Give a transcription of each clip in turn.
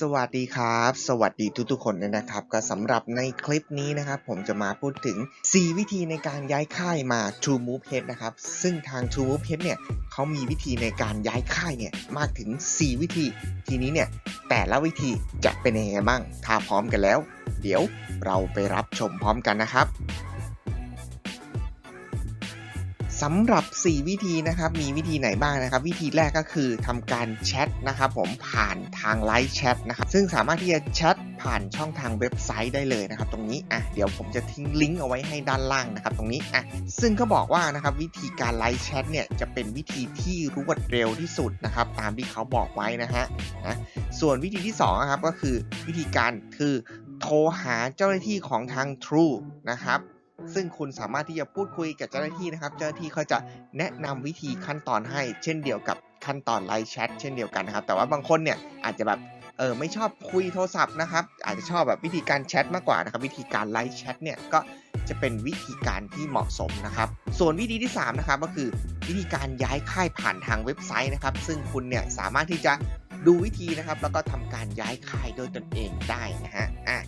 สวัสดีครับ สวัสดีทุกๆคนนะครับ ก็สำหรับในคลิปนี้นะครับ ผมจะมาพูดถึง 4 วิธีในการย้ายค่ายมา True Move Head นะครับ ซึ่งทาง True Move Head เนี่ยเขามีวิธีในการย้ายค่ายเนี่ยมากถึง 4 วิธี ทีนี้เนี่ยแต่ละวิธีจะเป็นยังไงบ้าง ถ้าพร้อมกันแล้ว เดี๋ยวเราไปรับชมพร้อมกันนะครับ สำหรับ 4 วิธีนะครับมีวิธีไหนบ้างนะครับ วิธีแรกก็คือทำการแชทนะครับผมผ่านทางไลฟ์แชทนะครับซึ่งสามารถที่จะแชทผ่านช่องทางเว็บไซต์ได้เลยนะครับตรงนี้อะเดี๋ยวผมจะทิ้งลิงก์เอาไว้ให้ด้านล่างนะครับตรงนี้อะซึ่งเขาบอกว่านะครับวิธีการไลฟ์แชทเนี่ยจะเป็นวิธีที่รวดเร็วที่สุดนะครับตามที่เขาบอกไว้นะฮะนะส่วนวิธีที่2นะครับก็คือวิธีการคือโทรหาเจ้าหน้าที่ของทาง True นะครับ ซึ่งคุณสามารถที่จะพูดคุยกับเจ้าหน้าที่นะครับ เจ้าหน้าที่เขาจะแนะนำวิธีขั้นตอนให้ เช่นเดียวกับขั้นตอนไลฟ์แชทเช่นเดียวกันนะครับ แต่ว่าบางคนเนี่ยอาจจะแบบเออไม่ชอบคุยโทรศัพท์นะครับ อาจจะชอบแบบวิธีการแชทมากกว่านะครับ วิธีการไลฟ์แชทเนี่ยก็จะเป็นวิธีการที่เหมาะสมนะครับ ส่วนวิธีที่ 3 นะครับก็คือวิธีการย้ายค่ายผ่านทางเว็บไซต์นะครับ ซึ่งคุณเนี่ยสามารถที่จะดูวิธีนะครับ แล้วก็ทำการย้ายค่ายโดยตนเองได้นะฮะอะ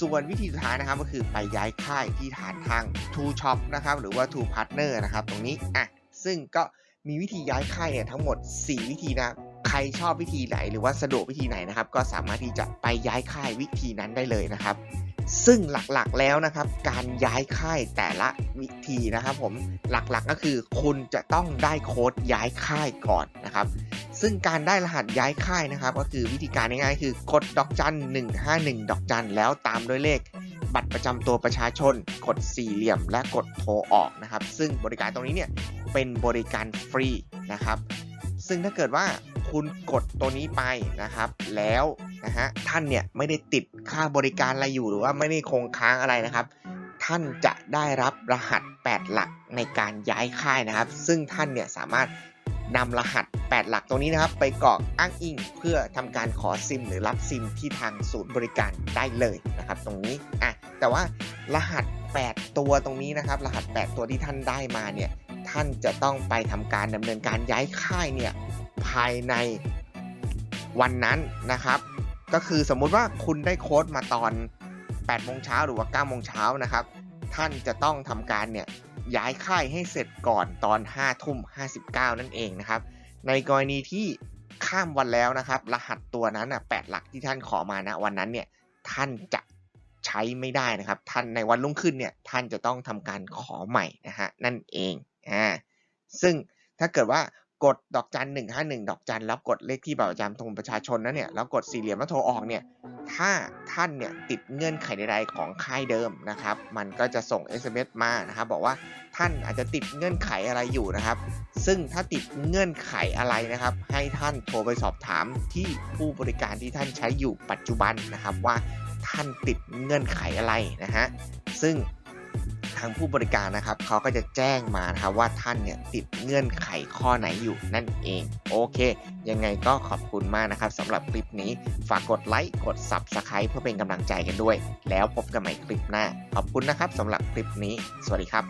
ส่วนวิธีสุดท้ายนะครับก็คือไปย้ายค่ายที่ฐานทาง True Shop นะครับหรือว่า True Partner นะครับตรงนี้อะซึ่งก็มีวิธีย้ายค่ายเนี่ยทั้งหมด 4 วิธีนะใครชอบวิธีไหนหรือว่าสะดวกวิธีไหนนะครับ ก็สามารถที่จะไปย้ายค่ายวิธีนั้นได้เลยนะครับ ซึ่งหลักๆแล้วนะครับ การย้ายค่ายแต่ละวิธีนะครับ ผมหลักๆก็คือคุณจะต้องได้โค้ดย้ายค่ายก่อนนะครับ ซึ่งการได้รหัสย้ายค่ายนะครับ ก็คือวิธีการง่ายๆคือกดดอกจัน151 ดอกจันแล้วตามด้วยเลข บัตรประจำตัวประชาชน กดสี่เหลี่ยม และกดโทรออกนะครับ ซึ่งบริการตรงนี้เนี่ยเป็นบริการฟรีนะครับ ซึ่งถ้าเกิดว่าคุณกดตัวนี้ไปนะครับ แล้วนะฮะท่านเนี่ยไม่ได้ติดค่าบริการอะไรอยู่หรือว่าไม่ได้คงค้างอะไรนะครับ ท่านจะได้รับรหัส 8 หลักในการย้ายค่ายนะครับ ซึ่งท่านเนี่ยสามารถนำรหัส 8 หลักตรงนี้นะครับ ไปกรอกอ้างอิง เพื่อทำการขอซิม หรือรับซิมที่ทางศูนย์บริการได้เลยนะครับตรงนี้อะแต่ว่ารหัส 8 ตัวตรงนี้นะครับ รหัส 8 ตัวที่ท่านได้มาเนี่ยท่านจะต้องไปทำการดำเนินการย้ายค่ายเนี่ยภายในวันนั้นนะครับ ก็คือสมมุติว่าคุณได้โค้ดมาตอน8โมงเช้าหรือว่า9โมงเช้านะครับ ท่านจะต้องทำการเนี่ยย้ายค่ายให้เสร็จก่อนตอน5ทุ่ม59 นั่นเองนะครับ ในกรณีที่ข้ามวันแล้วนะครับ รหัสตัวนั้นอะ8หลักที่ท่านขอมานะวันนั้นเนี่ยท่านจะใช้ไม่ได้นะครับ ท่านในวันรุ่งขึ้นเนี่ยท่านจะต้องทำการขอใหม่นะฮะนั่นเองอ่าซึ่งถ้าเกิดว่า กดดอกจันหนึ่งห้าหนึ่งดอกจันแล้วกดเลขที่บัตรประจำตรงประชาชนนั้นเนี่ยแล้วกดสี่เหลี่ยมแล้วโทรออกเนี่ยถ้าท่านเนี่ยติดเงื่อนไขใดๆของค่ายเดิมนะครับมันก็จะส่ง SMS มานะครับบอกว่าท่านอาจจะติดเงื่อนไขอะไรอยู่นะครับ ซึ่งถ้าติดเงื่อนไขอะไรนะครับ ให้ท่านโทรไปสอบถามที่ผู้บริการที่ท่านใช้อยู่ปัจจุบันนะครับว่าท่านติดเงื่อนไขอะไรนะฮะซึ่งางผู้บริการนะครับเขาก็จะแจ้งมานะครับว่าท่านเนี่ยติดเงื่อนไขข้อไหนอยู่นั่นเอง โอเค ยังไงก็ขอบคุณมากนะครับสำหรับคลิปนี้ฝากกดไลค์กด Subscribe เพื่อเป็นกำลังใจกันด้วย แล้วพบกันใหม่คลิปหน้า ขอบคุณนะครับสำหรับคลิปนี้ สวัสดีครับ